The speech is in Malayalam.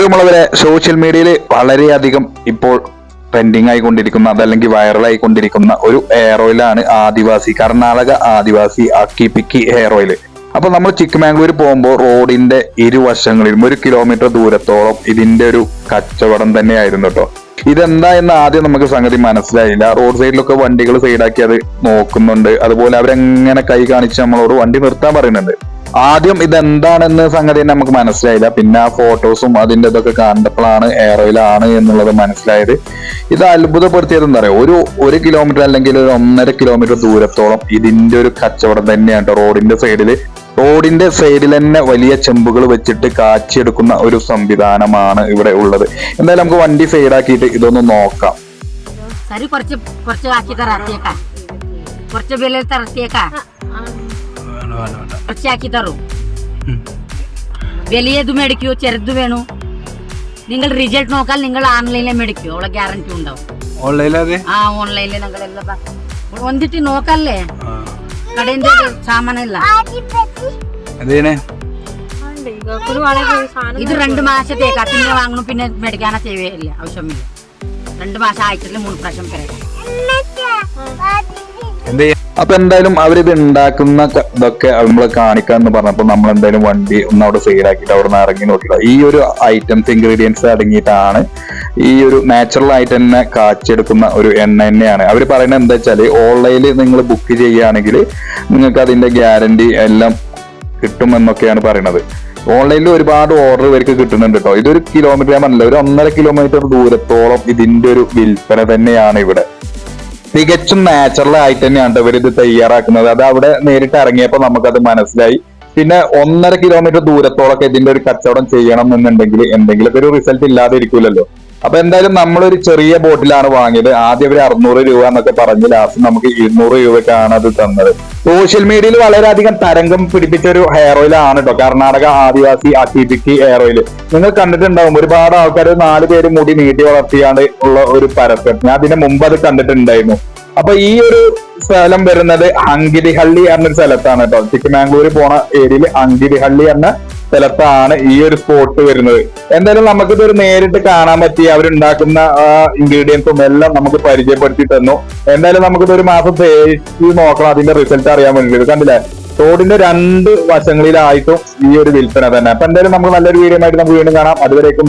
പ്രിയമുള്ളവരെ സോഷ്യൽ മീഡിയയിൽ വളരെയധികം ഇപ്പോൾ ട്രെൻഡിങ് ആയിക്കൊണ്ടിരിക്കുന്ന അതല്ലെങ്കിൽ വൈറൽ കൊണ്ടിരിക്കുന്ന ഒരു ഹെയർ ഓയിലാണ് ആദിവാസി കർണാടക ആദിവാസി അക്കി പിക്കി ഹെയർ ഓയിൽ അപ്പൊ നമ്മൾ ചിക്കമാംഗ്ലൂർ പോകുമ്പോൾ റോഡിന്റെ ഇരുവശങ്ങളിലും ഒരു കിലോമീറ്റർ ദൂരത്തോളം ഇതിന്റെ ഒരു കച്ചവടം തന്നെയായിരുന്നു കേട്ടോ ഇതെന്താ എന്ന് ആദ്യം നമുക്ക് സംഗതി മനസ്സിലായില്ല. റോഡ് സൈഡിലൊക്കെ വണ്ടികൾ സൈഡാക്കി അത് നോക്കുന്നുണ്ട്. അതുപോലെ അവരെങ്ങനെ കൈ കാണിച്ച് നമ്മളോട് വണ്ടി നിർത്താൻ പറയുന്നുണ്ട്. ആദ്യം ഇതെന്താണെന്ന് സംഗതി നമുക്ക് മനസ്സിലായില്ല. പിന്നെ ആ ഫോട്ടോസും അതിന്റെ ഇതൊക്കെ കണ്ടപ്പോഴാണ് എയറോയിലാണ് എന്നുള്ളത് മനസ്സിലായത്. ഇത് അത്ഭുതപ്പെടുത്തിയത് എന്താ പറയുക ഒരു ഒരു കിലോമീറ്റർ അല്ലെങ്കിൽ ഒരു ഒന്നര കിലോമീറ്റർ ദൂരത്തോളം ഇതിന്റെ ഒരു കച്ചവടം തന്നെയാണ്. റോഡിന്റെ സൈഡിൽ റോഡിന്റെ സൈഡിൽ തന്നെ വലിയ ചെമ്പുകൾ വെച്ചിട്ട് കാച്ചിയെടുക്കുന്ന ഒരു സംവിധാനമാണ് ഇവിടെ ഉള്ളത്. എന്തായാലും നമുക്ക് വണ്ടി സൈഡാക്കിയിട്ട് ഇതൊന്ന് നോക്കാം. കുറച്ച് കുറച്ച് ആക്കി തറത്തിയേക്കാം കുറച്ച് വില തരത്തിയേക്കാ. തരൂ. വലിയത് മേടിക്കൂ ചെറുത് വേണു. നിങ്ങൾ റിസൾട്ട് നോക്കാൻ നിങ്ങൾ ഓൺലൈനിലെ മേടിക്കൂ. അവളെ ഗ്യാരണ്ടി ഉണ്ടാവും. ഓൺലൈനിലെ ആ ഓൺലൈനിൽ നിങ്ങൾ എല്ലാം വന്നിട്ട് നോക്കല്ലേ? കടയിന്റെ സാമാനല്ല. അതേനെ? ഇത് രണ്ട് മാസത്തേക്കാ പിന്നെ വാങ്ങണം പിന്നെ മേടിക്കാനാ ചെയ്യില്ല ആവശ്യമില്ല. രണ്ട് മാസം ആയിട്ടില്ല മൂന്ന് പ്രാവശ്യം തരാം അപ്പൊ എന്തായാലും അവരിത് ഉണ്ടാക്കുന്ന ഇതൊക്കെ കാണിക്കാൻ എന്ന് പറഞ്ഞപ്പോൾ നമ്മൾ എന്തായാലും വണ്ടി ഒന്ന് അവിടെ സൈഡാക്കിയിട്ട് അവിടെ നിന്ന് ഇറങ്ങി നോക്കിയിട്ട് ഈ ഒരു ഐറ്റംസ് ഇൻഗ്രീഡിയൻസ് അടങ്ങിയിട്ടാണ് ഈ ഒരു നാച്ചുറൽ ആയിട്ട് തന്നെ കാച്ചെടുക്കുന്ന ഒരു എണ്ണ തന്നെയാണ്. അവർ പറയുന്നത് എന്താ വെച്ചാൽ ഓൺലൈനിൽ നിങ്ങൾ ബുക്ക് ചെയ്യുകയാണെങ്കിൽ നിങ്ങൾക്ക് അതിന്റെ ഗ്യാരണ്ടി എല്ലാം കിട്ടുമെന്നൊക്കെയാണ് പറയുന്നത്. ഓൺലൈനിൽ ഒരുപാട് ഓർഡർ ഇവർക്ക് കിട്ടുന്നുണ്ട് കേട്ടോ ഇതൊരു കിലോമീറ്റർ ഞാൻ പറഞ്ഞില്ല ഒരു ഒന്നര കിലോമീറ്റർ ദൂരത്തോളം ഇതിന്റെ ഒരു വിൽപ്പന തന്നെയാണ് ഇവിടെ. തികച്ചും നാച്ചുറൽ ആയിട്ട് തന്നെയാണ് ഇവർ ഇത് തയ്യാറാക്കുന്നത്. അത് അവിടെ നേരിട്ട് ഇറങ്ങിയപ്പോൾ നമുക്കത് മനസ്സിലായി. പിന്നെ ഒന്നര കിലോമീറ്റർ ദൂരത്തോളൊക്കെ ഇതിന്റെ ഒരു കച്ചവടം ചെയ്യണം എന്നുണ്ടെങ്കിൽ എന്തെങ്കിലും ഒരു റിസൾട്ട് ഇല്ലാതെ ഇരിക്കൂലല്ലോ അപ്പൊ എന്തായാലും നമ്മളൊരു ചെറിയ ബോട്ടിലാണ് വാങ്ങിയത്. ആദ്യം ഒരു അറുന്നൂറ് രൂപ എന്നൊക്കെ പറഞ്ഞ് ലാസ്റ്റ് നമുക്ക് ഇരുന്നൂറ് രൂപയ്ക്കാണ് അത് തന്നത്. സോഷ്യൽ മീഡിയയിൽ വളരെയധികം തരംഗം പിടിപ്പിച്ച ഒരു ഹെയർ ഓയിൽ ആണ് കേട്ടോ. കർണാടക ആദിവാസി അക്കിപിക്കി ഹെയർ ഓയിൽ നിങ്ങൾ കണ്ടിട്ടുണ്ടാവും ഒരുപാട് ആൾക്കാർ നാല് പേര് മുടി നീട്ടി വളർത്തിയാണ് ഉള്ള ഒരു പരസ്യം. ഞാൻ അതിന് മുമ്പ് അത് കണ്ടിട്ടുണ്ടായിരുന്നു. അപ്പൊ ഈ ഒരു സ്ഥലം വരുന്നത് അങ്കിരിഹള്ളി എന്നൊരു സ്ഥലത്താണ് കേട്ടോ. ചിക്കമാംഗ്ലൂർ പോണ ഏരിയയിൽ അങ്കിരിഹള്ളി എന്ന സ്ഥലത്താണ് ഈ ഒരു സ്പോട്ട് വരുന്നത്. എന്തായാലും നമുക്കിത് ഒരു നേരിട്ട് കാണാൻ പറ്റി. അവരുണ്ടാക്കുന്ന ഇൻഗ്രീഡിയൻസും എല്ലാം നമുക്ക് പരിചയപ്പെടുത്തി തന്നു. എന്തായാലും നമുക്കിത് ഒരു മാസം തേച്ച് നോക്കണം. അതിന്റെ റിസൾട്ട് അറിയാൻ വേണ്ടി കണ്ടില്ലേ? റോഡിന്റെ രണ്ട് വശങ്ങളിലായിട്ടും ഈ ഒരു വിൽപ്പന തന്നെ. അപ്പൊ എന്തായാലും നമുക്ക് നല്ലൊരു വീഡിയോ ആയിട്ട് നമുക്ക് വീണ്ടും കാണാം. അതുവരേക്കും